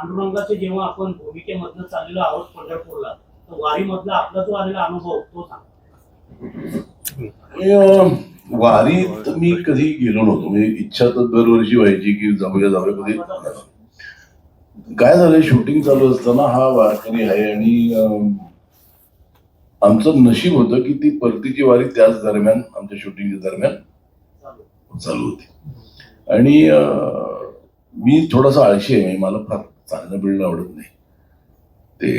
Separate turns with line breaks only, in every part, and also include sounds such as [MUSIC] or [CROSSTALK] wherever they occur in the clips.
पांडुरंगाचे जेव्हा आपण भूमिकेमधनं चाललेलो आहोत पंढरपूरला तर वारीमधला आपला जो आलेला अनुभव तो सांग.
वारीत मी कधी गेलो नव्हतो. म्हणजे इच्छा तर दरवर्षी व्हायची की जाऊया जाऊया कधी. काय झालंय शूटिंग चालू असताना हा वारकरी आहे आणि आमचं नशीब होतं की ती परतीची वारी त्याच दरम्यान आमच्या शूटिंगच्या दरम्यान
चालू.
होती. आणि मी थोडासा आळशी आहे मला फार चालणं बिळणं आवडत नाही. ते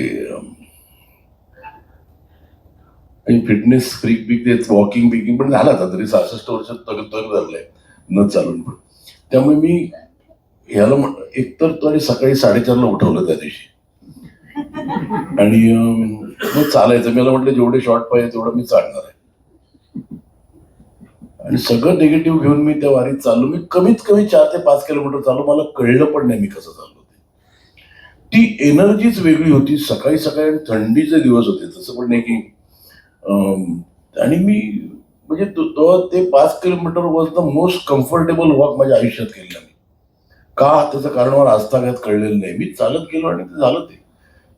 आणि फिटनेस फ्रीक बिक ते वॉकिंग बिकिंग पण झाला आता तरी सहासष्ट वर्ष तग तग झालंय न चालून पण. त्यामुळे मी ह्याला म्हण- एकतर तो आणि सकाळी साडेचारला उठवलं त्या दिवशी. आणि मग चालायचं. मला म्हटलं जेवढे शॉर्ट पाहिजे तेवढं मी चालणार आहे. आणि सगळं निगेटिव्ह घेऊन मी त्या वारीत चाललो. मी कमीत कमी चार ते पाच किलोमीटर चालू मला कळलं पण नाही मी कसं चाललो. ती एनर्जीच वेगळी होती. सकाळी सकाळी आणि थंडीचे दिवस होते. तसं पण नाही की आणि मी म्हणजे तो ते पाच kilometre was the most comfortable walk माझ्या आयुष्यात केलेला मी. का त्याचं कारण मला आजतागायत कळलेलं नाही. मी चालत गेलो आणि ते झालं ते.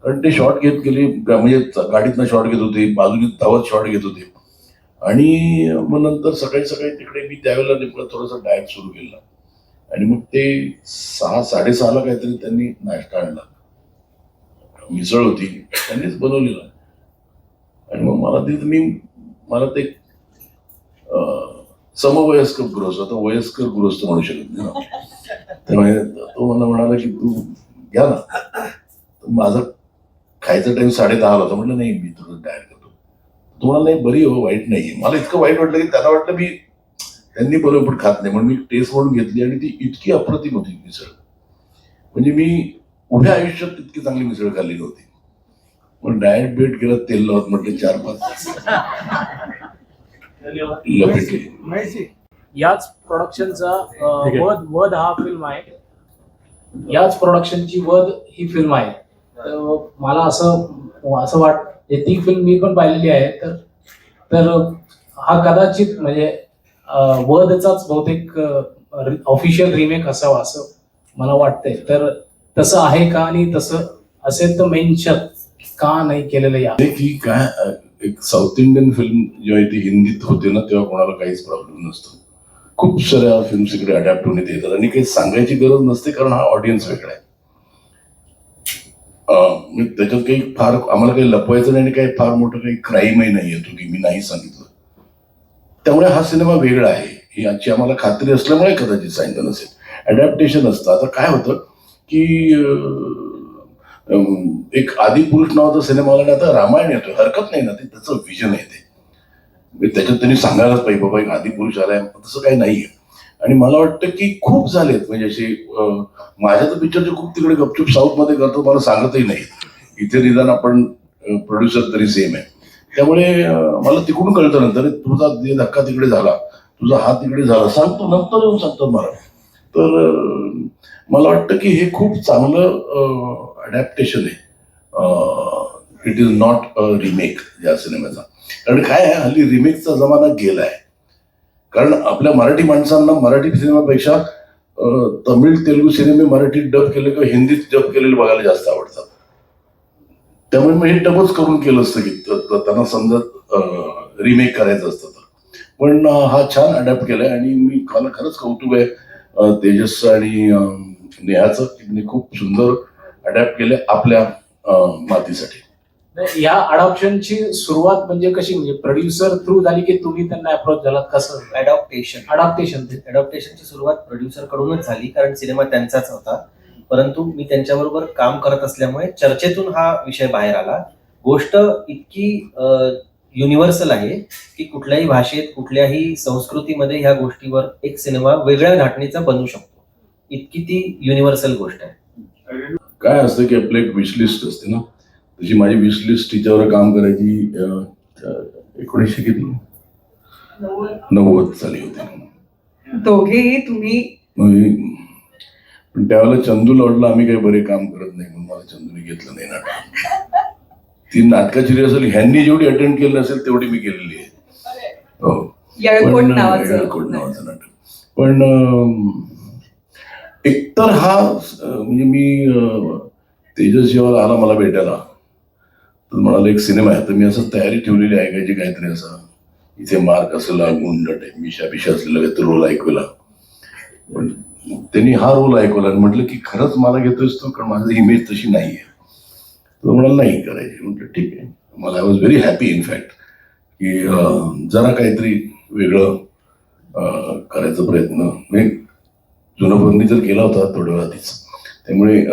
कारण ते शॉर्ट घेत गेले म्हणजे गाडीतनं शॉर्ट घेत होते बाजूने धावत शॉर्ट घेत होते. आणि मग नंतर सकाळी सकाळी तिकडे मी त्यावेळेला नेमकं थोडंसं डायट सुरू केला. आणि मग ते सहा साडेसहाला काहीतरी त्यांनी नाश्ता आणला. मिसळ होती. त्यांनीच बनवलेला. आणि मग मला ते मी मला ते समवयस्क समवयस्कर गृहस्थ आता वयस्कर गृहस्थ म्हणू शकत नाही. ना त्यामुळे तो मला म्हणाला की तू घ्या ना. माझा खायचा टाइम साडे दहाला होता. म्हटलं नाही मी तुझं डायट करतो. तुम्हाला नाही बरी हो वाईट नाही मला इतकं वाईट वाटलं की त्याला वाटलं मी त्यांनी बरोबर खात नाही. म्हणून मी टेस्ट म्हणून घेतली आणि ती इतकी अप्रतिम होती मिसळ. म्हणजे मी उभ्या आयुष्यात इतकी चांगली मिसळ खाल्ली नव्हती. पण डाएट बेट केलं तेल लावत म्हटलं चार पाच. लपेटले
याच प्रोडक्शनचा वध वध हा फिल्म आहे. याच प्रोडक्शनची वध ही फिल्म आहे. तर मला असं असं वाट ती फिल्म मी पण पाहिलेली आहे. तर तर हा कदाचित म्हणजे वधचाच बहुतेक ऑफिशियल रिमेक असावा असं मला वाटतंय. तर तसं आहे का आणि तसं असेल तर मेन्शन का नाही केलेलं या?
की काय एक साऊथ इंडियन फिल्म जेव्हा ती हिंदीत होते ना तेव्हा कोणाला काहीच प्रॉब्लेम नसतो. खूप साऱ्या फिल्म्स इकडे अडॅप्ट होण्यात येतात. आणि काही सांगायची गरज नसते कारण हा ऑडियन्स वेगळा आहे. त्याच्यात काही फार आम्हाला काही लपवायचं नाही आणि काही फार मोठं काही क्राईमही नाही येतो की मी नाही सांगितलं. त्यामुळे हा सिनेमा वेगळा आहे. याची आम्हाला खात्री असल्यामुळे कदाचित सांगितलं नसेल. अडॅप्टेशन असतं. आता काय होतं की एक अम, एक आदिपुरुष नावाचा सिनेमा आला आता रामायण येतोय. हरकत नाही ना ते त्याचं विजन आहे ते. म्हणजे त्याच्यात त्यांनी सांगायलाच पाहिजे बाबा एक आदिपुरुष आलाय. तसं काही नाहीये. आणि मला वाटतं की खूप झालेत. म्हणजे असे माझ्या तर पिक्चरचे खूप तिकडे गपचूप साऊथमध्ये करतो मला सांगतही नाही इथे निदान आपण प्रोड्युसर तरी सेम आहे. त्यामुळे मला तिकडून कळतं नंतर तुझा धक्का तिकडे झाला तुझा हात तिकडे झाला सांगतो नंतर येऊन सांगतो मला. तर मला वाटतं की हे खूप चांगलं अडॅप्टेशन आहे. It is not a remake या सिनेमाचा. कारण काय आहे हल्ली रिमेकचा जमाना गेलाय. कारण आपल्या मराठी माणसांना मराठी सिनेमापेक्षा तमिळ तेलुगू सिनेमे मराठीत डब केले किंवा हिंदीत डब केलेले बघायला जास्त आवडतात. त्यामुळे मग हे डबच करून केलं असतं की त्यांना समजत रिमेक करायचं असतं तर. पण हा छान अडॅप्ट केलाय आणि मी मला खरंच कौतुक आहे तेजस आणि नेहाचं की त्यांनी खूप सुंदर अडॅप्ट केले आपल्या मातीसाठी.
नाही, या अडॉप्शनची सुरुवात म्हणजे कशी? म्हणजे प्रोड्युसर थ्रू झाली की तुम्ही त्यांना अप्रोच झालात? कसं?
अडॉप्टेशन
अडॉप्टेशन
अडॉप्टेशनची सुरुवात प्रोड्युसर कडूनच झाली कारण सिनेमा त्यांचाच होता. परंतु मी त्यांच्याबरोबर काम करत असल्यामुळे चर्चेतून हा विषय बाहेर आला. गोष्ट इतकी युनिव्हर्सल आहे की कुठल्याही भाषेत कुठल्याही संस्कृतीमध्ये ह्या गोष्टीवर एक सिनेमा वेगळ्या धाटणीचा बनू शकतो. इतकी ती युनिव्हर्सल गोष्ट आहे.
काय असतं की आपलं एक विशलिस्ट असते ना? तशी माझी विशलिस्ट तिच्यावर काम करायची एकोणीसशे किती? नव्वद साली होती.
दोघेही तुम्ही
मग मी- पण त्यावेळेला चंदू लॉडला आम्ही काही बरे काम करत नाही म्हणून मला चंदूने घेतलं नाही नाटक ती नाटकाची रिहर्सल ह्यांनी जेवढी अटेंड केली नसेल तेवढी मी केलेली आहे. हो. पण
नावाचं
नाटक. पण एकतर हा म्हणजे मी तेजस जेव्हा आला मला भेटायला. तर म्हणाला एक सिनेमा आहे. तर मी असं तयारी ठेवलेली जे काहीतरी असं. इथे मार्क असलेला गुंड मिशा बिशा असलेला काहीतरी रोल ऐकवला. पण त्यांनी हा रोल ऐकवला आणि म्हटलं की खरंच मला घेतोयस तू कारण माझी इमेज तशी नाही आहे तो म्हणाला नाही करायची. म्हटलं ठीक आहे. मला I was very happy in fact की जरा काहीतरी वेगळं करायचा प्रयत्न. म्हणजे जुना जर केला होता थोड्या वेळ आधीच त्यामुळे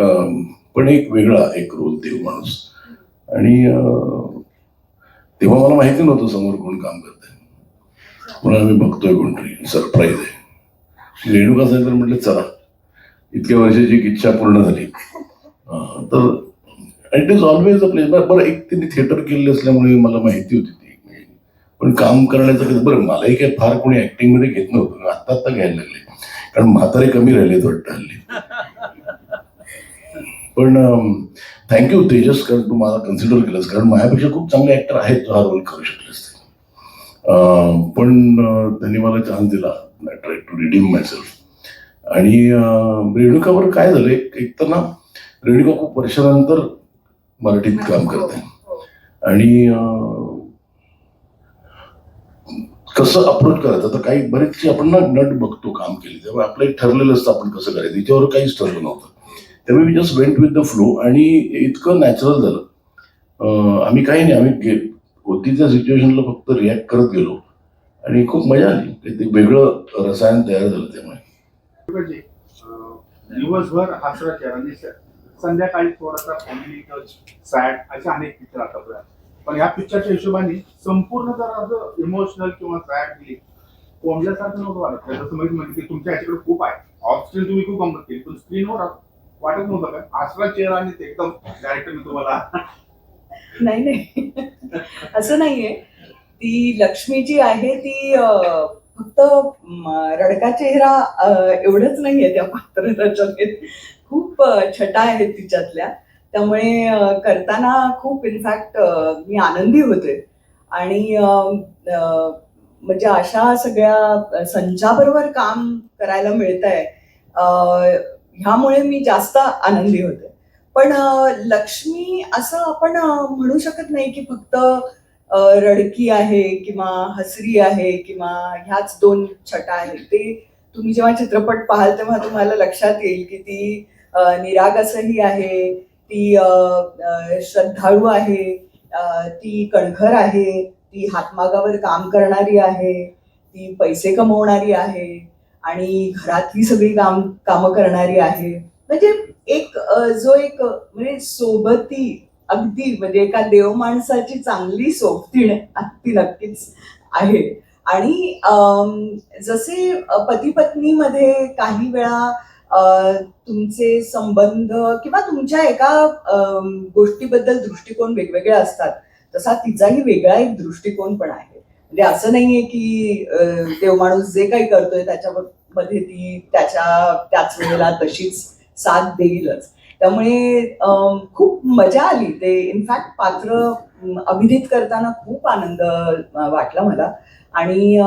पण एक वेगळा एक रोल देव माणूस. आणि तेव्हा मला माहिती नव्हतं समोर कोण काम करतंय. म्हणून आम्ही बघतोय कोणतरी सरप्राईज आहे. रेणुका साहेब तर म्हटलं चला इतक्या वर्षाची इच्छा पूर्ण झाली. तर it is always a place बरं एक त्यांनी थिएटर केलेलं असल्यामुळे मला माहिती होती ती. पण काम करण्याचं कसं बरं मलाही काही फार कोणी ऍक्टिंगमध्ये घेत नव्हतं. आत्ता आत्ता घ्यायला लागले. कारण म्हातारे कमी राहिलेत वाटतं हल्ली. पण थँक्यू तेजस कारण तू मला कन्सिडर केलंस. कारण माझ्यापेक्षा खूप चांगले ऍक्टर आहेत जो हा रोल करू शकले असते. पण त्यांनी मला चान्स दिला. Try to redeem myself आणि रेणुकावर काय झालं? एक तर ना रेणुका खूप वर्षानंतर मराठीत काम करते आणि अं, कसं अप्रोच करायचं? आता काही बरेचसे आपण ना नट बघतो काम केले. तेव्हा आपलं एक ठरलेलं असतं आपण कसं करायचं. तिच्यावर काहीच ठरलं नव्हतं. त्यामुळे मी just went with the flow आणि इतकं नॅचरल झालं. आम्ही काही नाही. आम्ही गे होती त्या सिच्युएशनला फक्त रिॲक्ट करत गेलो. आणि खूप मजा आली. ते वेगळं रसायन तयार झालं त्यामुळे.
म्हणजे दिवसभर संध्याकाळी थोडासा फॅमिली टच सॅड असे अनेक पिक्चर आतापर्यंत पण या पिक्चरच्या हिशोबाने संपूर्ण जर असं इमोशनल किंवा सॅड दिली कोंबल्यासारखं नव्हतं वाटत. त्याचं जसं म्हणजे की तुमच्या ह्याच्याकडे खूप आहे. ऑफ स्क्रीन तुम्ही खूप गमत केली पण स्क्रीनवर वाटत नव्हतं काय आसरा चेहरा आणि ते एकदम मी तुम्हाला [LAUGHS]
नाही नाही. [LAUGHS] असं नाहीये. ती लक्ष्मी जी आहे ती फक्त रडका चेहरा एवढंच नाहीये त्या पात्र रचनेत खूप छटा आहेत तिच्यातल्या. त्यामुळे करताना खूप इनफॅक्ट मी आनंदी होते. आणि म्हणजे अशा सगळ्या संचाबरोबर काम करायला मिळत आहे ह्यामुळे मी जास्त आनंदी होते. पण लक्ष्मी असं आपण म्हणू शकत नाही की फक्त रडकी आहे किंवा हसरी आहे किंवा ह्याच दोन छटा आहेत. ते तुम्ही जेव्हा चित्रपट पाहाल तेव्हा तुम्हाला लक्षात येईल की ती निरागसही आहे ती श्रद्धाळू आहे ती कणखर आहे ती हातमागावर काम करणारी आहे ती पैसे कमवणारी आहे आणि घरातली सगळी काम कामं करणारी आहे. म्हणजे एक जो एक म्हणजे सोबती अगदी म्हणजे एका देव माणसाची चांगली सोबतीण ती नक्कीच आहे. आणि जसे पती पत्नीमध्ये काही वेळा तुमचे संबंध किंवा तुमच्या एका गोष्टीबद्दल दृष्टिकोन वेगवेगळे असतात. तसा तिचाही वेगळा एक दृष्टिकोन पण आहे. म्हणजे असं नाहीये की देव माणूस जे काही करतोय त्याच्यावर मध्ये ती त्याच्या त्याच वेळेला तशीच साथ देईलच. त्यामुळे खूप मजा आली. ते इनफॅक्ट पात्र अभिनीत करताना खूप आनंद वाटला मला. आणि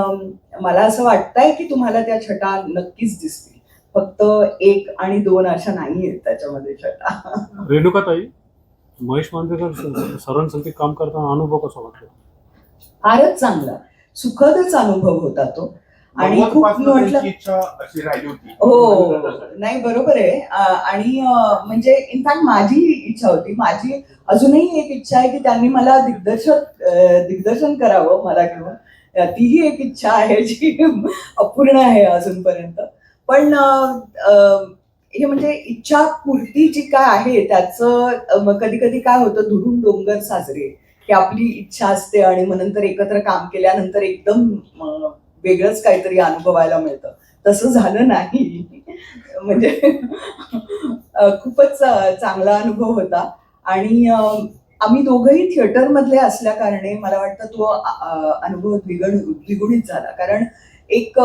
मला असं वाटतंय की तुम्हाला त्या छटा नक्कीच दिसतील. फक्त एक आणि दोन अशा नाही आहेत त्याच्यामध्ये छटा.
रेणुकाताई महेश मांजरेकर संगीत काम करताना अनुभव कसा वाटतो
फारच चांगला. सुखदच अनुभव होता तो. आणि खूप म्हटलं हो. नाही बरोबर आहे. आणि म्हणजे इनफॅक्ट माझी इच्छा होती. माझी अजूनही एक इच्छा आहे की त्यांनी मला दिग्दर्शन अं, दिग्दर्शन करावं मला घेऊन. तीही एक इच्छा आहे जी अपूर्ण आहे अजूनपर्यंत. पण हे म्हणजे इच्छा पूर्ती जी काय आहे त्याचं कधी कधी काय होतं धुरून डोंगर साजरे की आपली इच्छा असते आणि मग नंतर एकत्र काम केल्यानंतर एकदम वेगळंच काहीतरी अनुभवायला मिळतं. तसं झालं नाही. म्हणजे खूपच चांगला अनुभव होता. आणि आम्ही दोघंही थिएटर मधले असल्या कारणे मला वाटतं तो अनुभव द्विगुण द्विगुणित झाला. कारण एक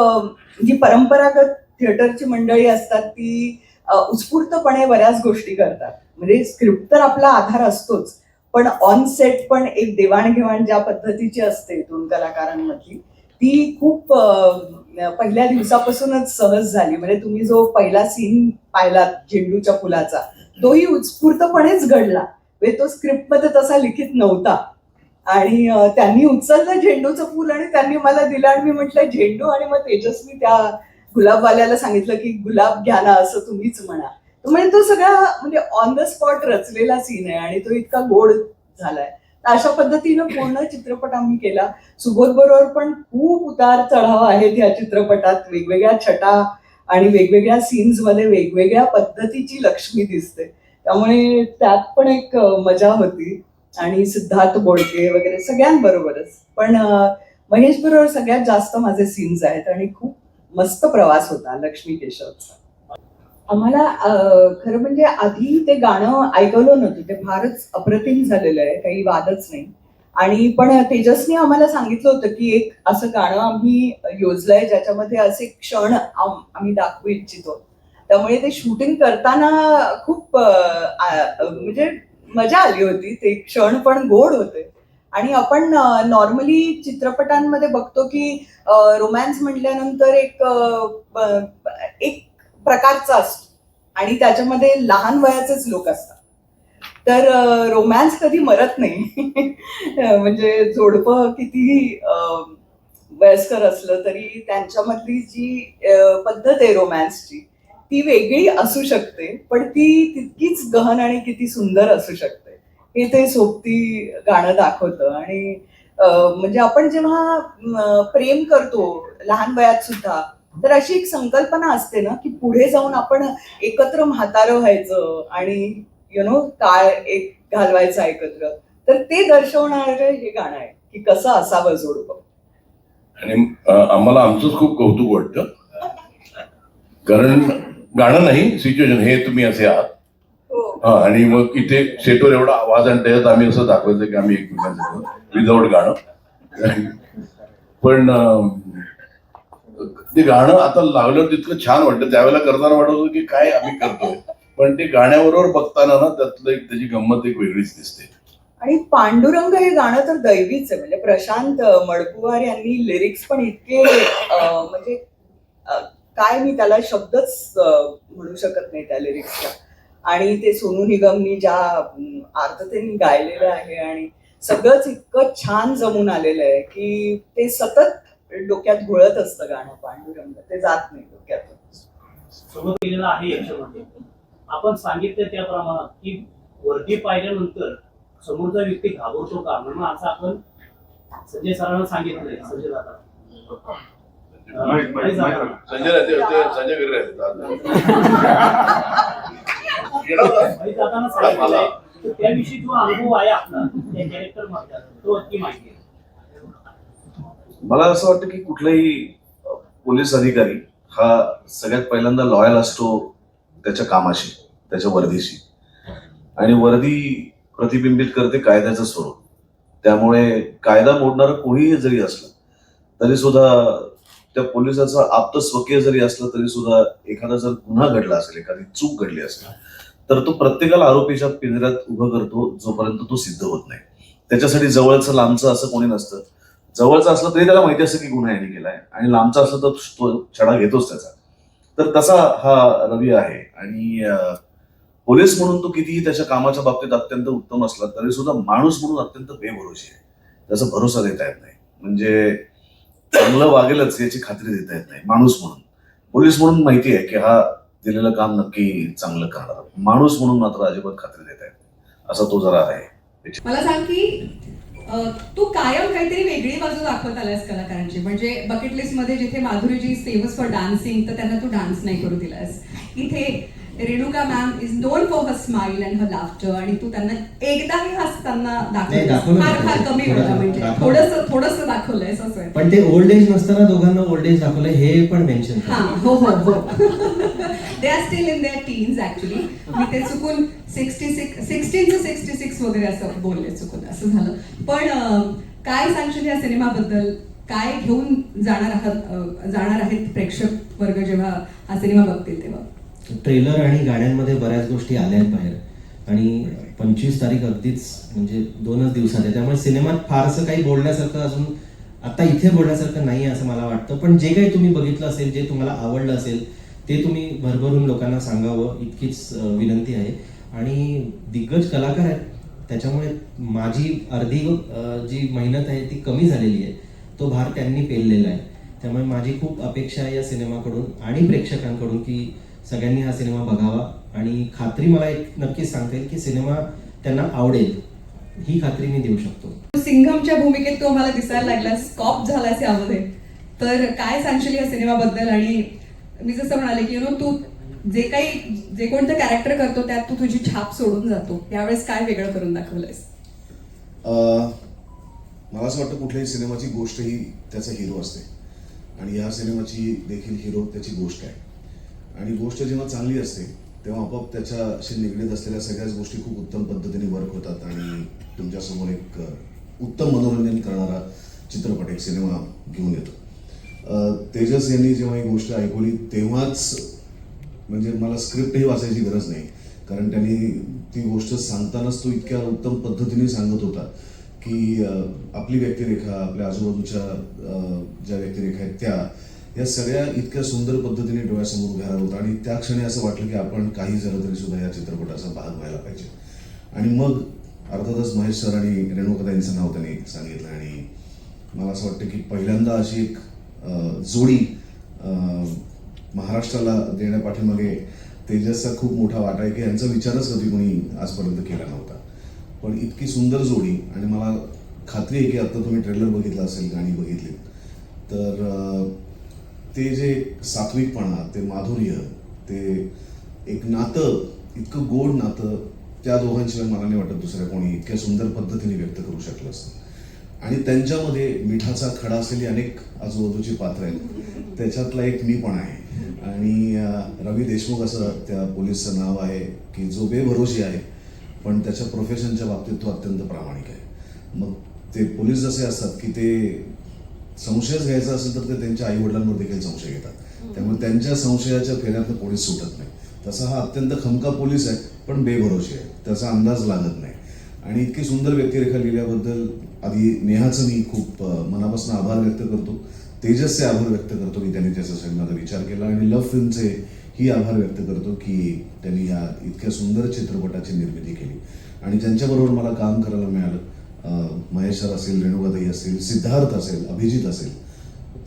जी परंपरागत थिएटरची मंडळी असतात ती उत्स्फूर्तपणे बऱ्याच गोष्टी करतात. म्हणजे स्क्रिप्ट तर आपला आधार असतोच पण ऑन सेट पण एक देवाणघेवाण ज्या पद्धतीची असते दोन कलाकारांमधली ती खूप पहिल्या दिवसापासूनच सहज झाली. म्हणजे तुम्ही जो पहिला सीन पाहिला झेंडूच्या फुलाचा तोही उत्स्फूर्तपणेच घडला. म्हणजे तो स्क्रिप्टमध्ये तसा लिखित नव्हता. आणि त्यांनी उचललं झेंडूचं फुल आणि त्यांनी मला दिलं आणि मी म्हटलं झेंडू आणि मग तेजस्वी त्या गुलाबवाल्याला सांगितलं की गुलाब घ्या ना असं तुम्हीच म्हणा. तर म्हणजे तो सगळा म्हणजे ऑन द स्पॉट रचलेला सीन आहे आणि तो इतका गोड झालाय. तर अशा पद्धतीनं पूर्ण चित्रपट आम्ही केला. सुबोध बरोबर पण खूप उतार चढाव आहेत या चित्रपटात. वेगवेगळ्या छटा आणि वेगवेगळ्या सीन्समध्ये वेगवेगळ्या पद्धतीची लक्ष्मी दिसते. त्यामुळे त्यात पण एक मजा होती. आणि सिद्धार्थ बोडके वगैरे सगळ्यांबरोबरच. पण महेश बरोबर सगळ्यात जास्त माझे सीन्स आहेत आणि खूप मस्त प्रवास होता लक्ष्मी केशवचा. आम्हाला खरं म्हणजे आधी ते गाणं ऐकवलं नव्हतं. ते फारच अप्रतिम झालेलं आहे. काही वादच नाही. आणि पण तेजसने आम्हाला सांगितलं होतं की एक असं गाणं आम्ही योजलंय ज्याच्यामध्ये असे क्षण आम्ही दाखवू इच्छितो. त्यामुळे ते शूटिंग करताना खूप म्हणजे मजा आली होती. ते क्षण पण गोड होते. आणि आपण नॉर्मली चित्रपटांमध्ये बघतो की रोमॅन्स म्हटल्यानंतर एक एक प्रकारचा असतो. आणि त्याच्यामध्ये लहान वयाचेच लोक असतात. तर रोमॅन्स कधी मरत नाही. [LAUGHS] म्हणजे जोडपं कितीही वयस्कर असलं तरी त्यांच्यामधली जी पद्धत आहे रोमॅन्सची ती वेगळी असू शकते. पण ती तितकीच गहन आणि किती सुंदर असू शकते. हे ते सोबती गाणं दाखवतं. आणि म्हणजे आपण जेव्हा प्रेम करतो लहान वयात सुद्धा तर अशी एक संकल्पना असते ना की पुढे जाऊन आपण एकत्र म्हातारं व्हायचं आणि यु नो काळ एक घालवायचा एकत्र. तर ते दर्शवणार हे गाणं आहे की कसं असावं जोडपं.
आणि आम्हाला आमचंच खूप कौतुक वाटतं. कारण गाणं नाही सिच्युएशन हे तुम्ही असे आहात. आणि मग इथे सेटवर एवढा आवाज आणि त्याच्यात आम्ही असं दाखवायचं की आम्ही एकमेकांचं विदाऊट गाणं. पण ते गाणं आता लागलं तितकं छान वाटतं. त्यावेळेला करताना वाटत होतं की काय आम्ही करतोय. पण ते गाण्याबरोबर बघताना ना त्यातलं एक त्याची गंमत एक वेगळीच दिसते.
आणि पांडुरंग हे गाणं तर दैवीच आहे. म्हणजे प्रशांत मडकुवार यांनी लिरिक्स पण इतके म्हणजे काय मी त्याला शब्दच म्हणू शकत नाही त्या लिरिक्सला आणि ते सोनू निगमनी ज्या आर्ततेने गायलेलं आहे आणि सगळंच इतकं छान जमून आलेलं आहे की ते सतत डोक्यात घोळत असतं गाणं पांडुरंग. ते जात नाही डोक्यातून.
आहे याच्यामध्ये आपण सांगितलं त्याप्रमाणे की वरती पाहिल्यानंतर समोरचा व्यक्ती घाबरतो का? म्हणून असं आपण संजय सरांना सांगितलंय. संजय दादा.
संजय संजय [LAUGHS]
त्याविषयी जो अनुभव आहे आपला कॅरेक्टर तो अगदी माहिती
मला असं वाटतं की कुठलाही पोलीस अधिकारी हा सगळ्यात पहिल्यांदा लॉयल असतो त्याच्या कामाशी त्याच्या वर्दीशी. आणि वर्दी प्रतिबिंबित करते कायद्याचं स्वरूप. त्यामुळे कायदा मोडणारं कोणीही जरी असलं तरी सुद्धा त्या पोलिसाचा आप्त स्वकीय जरी असलं तरी सुद्धा एखादा जर गुन्हा घडला असेल एखादी चूक घडली असेल तर तो प्रत्येकाला आरोपीच्या पिंजऱ्यात उभं करतो जोपर्यंत तो सिद्ध होत नाही. त्याच्यासाठी जवळचं लांबचं असं कोणी नसतं. जवळचं असलं तरी त्याला माहिती असतं की गुन्हा यांनी केलाय. आणि लांबचा असलं तर तो छडा घेतोच त्याचा. तर तसा हा रवी आहे. आणि पोलीस म्हणून तो कितीही त्याच्या कामाच्या बाबतीत अत्यंत उत्तम असला तरी सुद्धा माणूस म्हणून अत्यंत बेभरोशी आहे. त्याचा भरोसा देता येत नाही. म्हणजे चांगलं वागेलच याची खात्री देता येत नाही. माणूस म्हणून. पोलीस म्हणून माहिती आहे की हा दिलेलं काम नक्की चांगलं करणार माणूस म्हणून मात्र अजिबात खात्री देता येत नाही. असा तो जरा आहे.
मला सांग की तू कायम काहीतरी वेगळी बाजू दाखवत आलास कलाकारांची. म्हणजे बकेट लिस्टमध्ये जिथे माधुरीजी फेमस फॉर डान्सिंग तर त्यांना तू डान्स नाही करू दिलास इथे Renuka ma'am is known for her smile and her laughter आणि तू त्यांना एकदाही हसताना दाखवलं फार फार. कमी वेळा म्हणजे. थोडस थोडस असं आहे.
पण ते ओल्ड एज नसताना दोघांना ओल्ड एज दाखवलं हे पण मेन्शन
हा हो हो हो. They are still in their teens actually मी ते चुकून sixty six sixteen to sixty six वगैरे असं बोलले चुकून असं झालं. पण काय सांगशील या सिनेमाबद्दल? काय घेऊन जाणार आहात जाणार आहेत प्रेक्षक वर्ग जेव्हा हा सिनेमा बघतील तेव्हा?
ट्रेलर आणि गाण्यांमध्ये बऱ्याच गोष्टी आल्या आहेत बाहेर. आणि पंचवीस तारीख अगदीच म्हणजे दोनच दिवसात आहे. त्यामुळे सिनेमात फारसं काही बोलण्यासारखं अजून आता इथे बोलण्यासारखं नाही आहे असं मला वाटतं. पण जे काही तुम्ही बघितलं असेल जे तुम्हाला आवडलं असेल ते तुम्ही भरभरून लोकांना सांगावं इतकीच विनंती आहे. आणि दिग्गज कलाकार आहेत त्याच्यामुळे माझी अर्धी जी मेहनत आहे ती कमी झालेली आहे. तो भार त्यांनी पेललेला आहे. त्यामुळे माझी खूप अपेक्षा आहे या सिनेमाकडून आणि प्रेक्षकांकडून की सगळ्यांनी हा सिनेमा बघावा. आणि खात्री मला एक नक्कीच सांगता येईल की सिनेमा त्यांना आवडेल ही खात्री मी देऊ शकतो.
सिंघमच्या भूमिकेत तो आम्हाला दिसायला लागला. स्कॉप झाला यामध्ये तर काय सांगशील या सिनेमाबद्दल? आणि मी जसं म्हणाले की यु नो तू जे काही जे कोणतं कॅरेक्टर करतो त्यात तू तुझी छाप सोडून जातो. यावेळेस काय वेगळं करून दाखवलंयस?
अं, मला असं वाटतं कुठल्याही सिनेमाची गोष्ट ही त्याचा हिरो असते. आणि ह्या सिनेमाची देखील हिरो त्याची गोष्ट आहे. आणि गोष्ट जेव्हा चांगली असते तेव्हा आपोआप त्याच्याशी निगडीत असलेल्या सगळ्याच गोष्टी खूप उत्तम पद्धतीने वर्क होतात आणि तुमच्यासमोर एक उत्तम मनोरंजन करणारा चित्रपट एक सिनेमा घेऊन येतो. तेजस यांनी जेव्हा ही गोष्ट ऐकवली तेव्हाच म्हणजे मला स्क्रिप्टही वाचायची गरज नाही. कारण त्यांनी ती गोष्ट सांगतानाच तो इतक्या उत्तम पद्धतीने सांगत होता की आपली व्यक्तिरेखा आपल्या आजूबाजूच्या ज्या व्यक्तिरेखा आहेत त्या या सगळ्या इतक्या सुंदर पद्धतीने डोळ्यासमोर उभ्या राहत होता आणि त्या क्षणी असं वाटलं की आपण काही झालं तरी सुद्धा या चित्रपटाचा भाग व्हायला पाहिजे. आणि मग अर्थातच महेश सर आणि रेणुका यांचं नाव त्यांनी सांगितलं आणि मला असं वाटतं की पहिल्यांदा अशी एक जोडी महाराष्ट्राला महाराष्ट्राला देण्यापाठीमागे तेजसचा खूप मोठा वाटा आहे की यांचा विचारच कधी कोणी आजपर्यंत केला नव्हता. पण इतकी सुंदर जोडी आणि मला खात्री आहे की आता तुम्ही ट्रेलर बघितला असेल गाणी बघितली तर ते जे सात्विकपणा ते माधुर्य ते एक नातं इतकं गोड नातं त्या दोघांशिवाय मला नाही वाटत दुसऱ्या कोणी इतक्या सुंदर पद्धतीने व्यक्त करू शकलं असतं. आणि त्यांच्यामध्ये मिठाचा खडा असलेली अनेक आजूबाजूची पात्र आहेत. त्याच्यातला एक मी पण आहे. आणि रवी देशमुख असं त्या पोलीसचं नाव आहे की जो बेभरोशी आहे पण त्याच्या प्रोफेशनच्या बाबतीत तो अत्यंत प्रामाणिक आहे. मग ते पोलीस जसे असतात की ते संशयच घ्यायचा असेल तर ते त्यांच्या आई वडिलांवर देखील संशय घेतात. त्यामुळे त्यांच्या संशयाच्या फेऱ्यातनं कोणीच सुटत नाही. तसा हा अत्यंत खमका पोलीस आहे पण बेभरोशी आहे. त्याचा अंदाज लागत नाही. आणि इतकी सुंदर व्यक्तिरेखा लिहिल्याबद्दल आधी नेहाचं मी खूप मनापासून आभार व्यक्त करतो. तेजसचे आभार व्यक्त करतो की त्यांनी त्याचा माझा विचार केला. आणि लव्ह फिल्मचे ही आभार व्यक्त करतो की त्यांनी या इतक्या सुंदर चित्रपटाची निर्मिती केली. आणि ज्यांच्याबरोबर मला काम करायला मिळालं महेश सर असेल रेणुकाताई असेल सिद्धार्थ असेल अभिजित असेल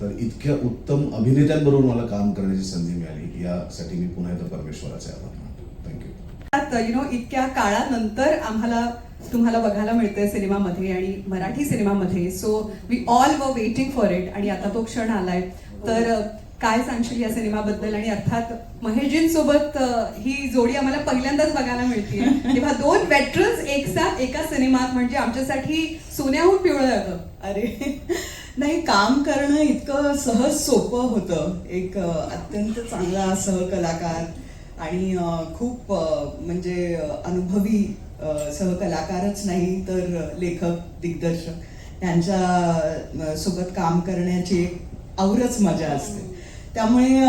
तर इतक्या उत्तम अभिनेत्यांबरोबर मला काम करण्याची संधी मिळाली. यासाठी मी पुन्हा एकदा परमेश्वराचे आभार मानतो. थँक्यू
यु नो इतक्या काळानंतर आम्हाला तुम्हाला बघायला मिळतंय सिनेमामध्ये आणि मराठी सिनेमामध्ये. So we all were waiting for it आणि आता तो क्षण आलाय. तर काय सांगशील या सिनेमाबद्दल? आणि अर्थात महेशजींसोबत ही जोडी आम्हाला पहिल्यांदाच बघायला मिळते तेव्हा दोन वेटरन्स एकसाथ एका सिनेमात म्हणजे आमच्यासाठी सोन्याहून पिवळं जातं
अरे नाही काम करणं इतकं सहज सोपं होतं. एक अत्यंत चांगला सहकलाकार आणि खूप म्हणजे अनुभवी सहकलाकारच नाही तर लेखक दिग्दर्शक. यांच्या सोबत काम करण्याची एक आवरच मजा असते. त्यामुळे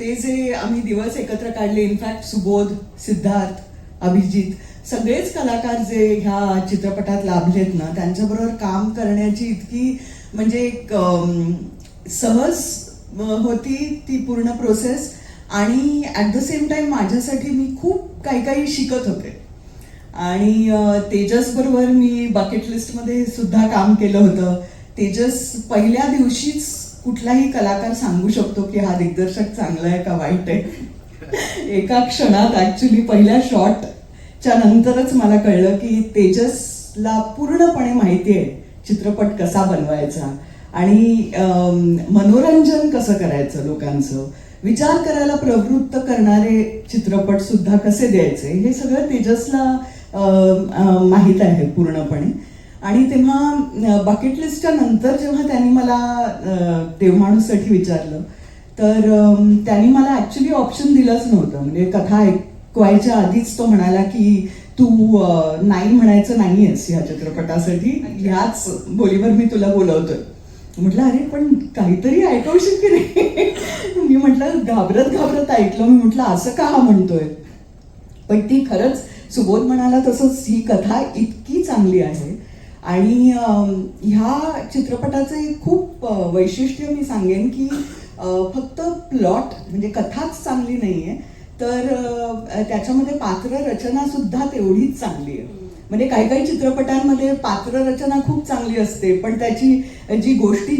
ते जे आम्ही दिवस एकत्र काढले इनफॅक्ट सुबोध सिद्धार्थ अभिजित सगळेच कलाकार जे ह्या चित्रपटात लाभलेत ना त्यांच्याबरोबर काम करण्याची इतकी म्हणजे एक सहज होती ती पूर्ण प्रोसेस आणि ॲट द सेम टाइम माझ्यासाठी मी खूप काही काही शिकत होते. आणि तेजस बरोबर मी बकेट लिस्टमध्ये सुद्धा काम केलं होतं. तेजस पहिल्या दिवशीच कुठलाही कलाकार सांगू शकतो की हा दिग्दर्शक चांगला आहे का वाईट आहे. एका क्षणात ऍक्च्युली पहिल्या शॉटच्या नंतरच मला कळलं की तेजसला पूर्णपणे माहिती आहे चित्रपट कसा बनवायचा आणि मनोरंजन कसं करायचं लोकांचं. विचार करायला प्रवृत्त करणारे चित्रपट सुद्धा कसे द्यायचे हे सगळं तेजसला माहीत आहे पूर्णपणे. आणि तेव्हा बकेट लिस्टच्या नंतर जेव्हा त्यांनी मला देवमाणूसाठी विचारलं तर त्यांनी मला ऍक्च्युली ऑप्शन दिलंच नव्हतं. म्हणजे कथा ऐकवायच्या आधीच तो म्हणाला की तू नाही म्हणायचं नाहीयेस या चित्रपटासाठी. ह्याच बोलीवर मी तुला बोलवतोय. म्हटलं अरे पण काहीतरी ऐकवशील की नाही? [LAUGHS] मी म्हटलं घाबरत घाबरत ऐकलं. मी म्हटलं असं का हा म्हणतोय? पण ती खरंच सुबोध म्हणाला तसंच ही कथा इतकी चांगली आहे आणि ह्या चित्रपटाचं एक खूप वैशिष्ट्य मी सांगेन की फक्त प्लॉट म्हणजे कथाच चांगली नाही आहे तर त्याच्यामध्ये पात्र रचना सुद्धा तेवढीच चांगली आहे. म्हणजे काही काही चित्रपटांमध्ये पात्र रचना खूप चांगली असते पण त्याची जी गोष्टी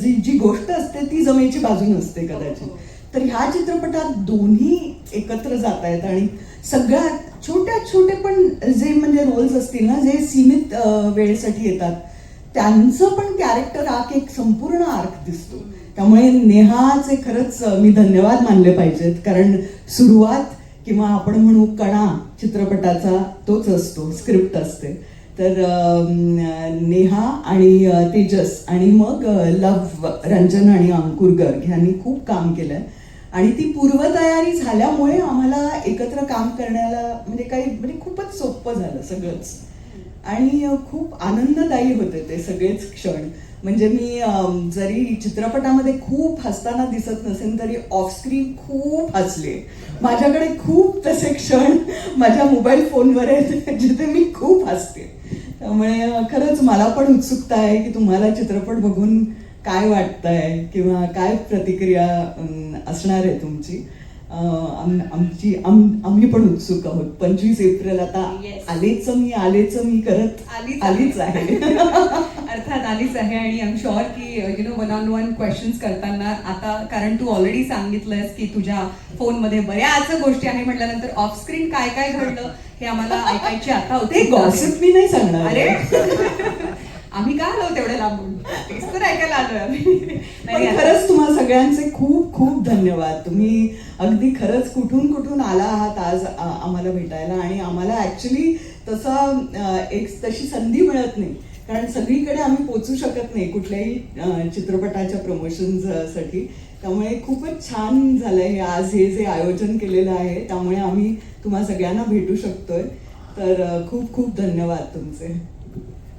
जी जी गोष्ट असते ती जमेची बाजू नसते कदाचित. तर ह्या चित्रपटात दोन्ही एकत्र जात आहेत आणि सगळ्यात छोट्या छोटे पण जे म्हणजे रोल्स असतील ना जे सीमित वेळेसाठी येतात त्यांचं पण कॅरेक्टर आर्क एक संपूर्ण आर्क दिसतो. त्यामुळे नेहाचे खरंच मी धन्यवाद मानले पाहिजेत. कारण सुरुवात किंवा आपण म्हणू कणा चित्रपटाचा तोच असतो स्क्रिप्ट असते. तर नेहा आणि तेजस आणि मग लव रंजन आणि अंकुर गर्ग ह्यांनी खूप काम केलंय. आणि ती पूर्वतयारी झाल्यामुळे आम्हाला एकत्र काम करण्याला म्हणजे काही म्हणजे खूपच सोपं झालं सगळंच. आणि खूप आनंददायी होते ते सगळेच क्षण. म्हणजे मी जरी चित्रपटामध्ये खूप हसताना दिसत नसेल तरी ऑफस्क्रीन खूप हसले. माझ्याकडे खूप तसे क्षण माझ्या मोबाईल फोनवर आहेत जिथे मी खूप हसते. त्यामुळे खरंच मला पण उत्सुकता आहे की तुम्हाला चित्रपट बघून काय वाटतंय किंवा काय प्रतिक्रिया असणार आहे तुमची? आम- आमची आम- आम्ही पण उत्सुक आहोत. पंचवीस एप्रिल आता
Yes.
आलेच मी आलेच मी करत
आलीच
आलीच आहे. [LAUGHS]
अर्थात आलीच आहे आणि आय एम शुअर की you know one on one questions करताना आता कारण तू ऑलरेडी सांगितलंयस की तुझ्या फोनमध्ये बऱ्याच गोष्टी आहे म्हटल्यानंतर ऑफ स्क्रीन काय काय घडलं हे आम्हाला ऐकायची आता
ते
उत्सुकता आहे.
गॉसिप मी नाही सांगणार.
अरे! [LAUGHS] आम्ही का आलो तेवढ्या लांबून? तेच तर ऐकायला आलोय आम्ही?
पण खरंच तुम्हा सगळ्यांचे खूप खूप धन्यवाद. तुम्ही अगदी खरंच कुठून कुठून आला आहात आज आम्हाला भेटायला? आणि आम्हाला ऍक्च्युली तसा एक तशी संधी मिळत नाही. कारण सगळीकडे आम्ही पोचू शकत नाही कुठल्याही चित्रपटाच्या प्रमोशनसाठी त्यामुळे खूपच छान झालंय हे आज हे जे आयोजन केलेलं आहे त्यामुळे आम्ही तुम्हा सगळ्यांना भेटू शकतोय. तर खूप खूप धन्यवाद तुमचे.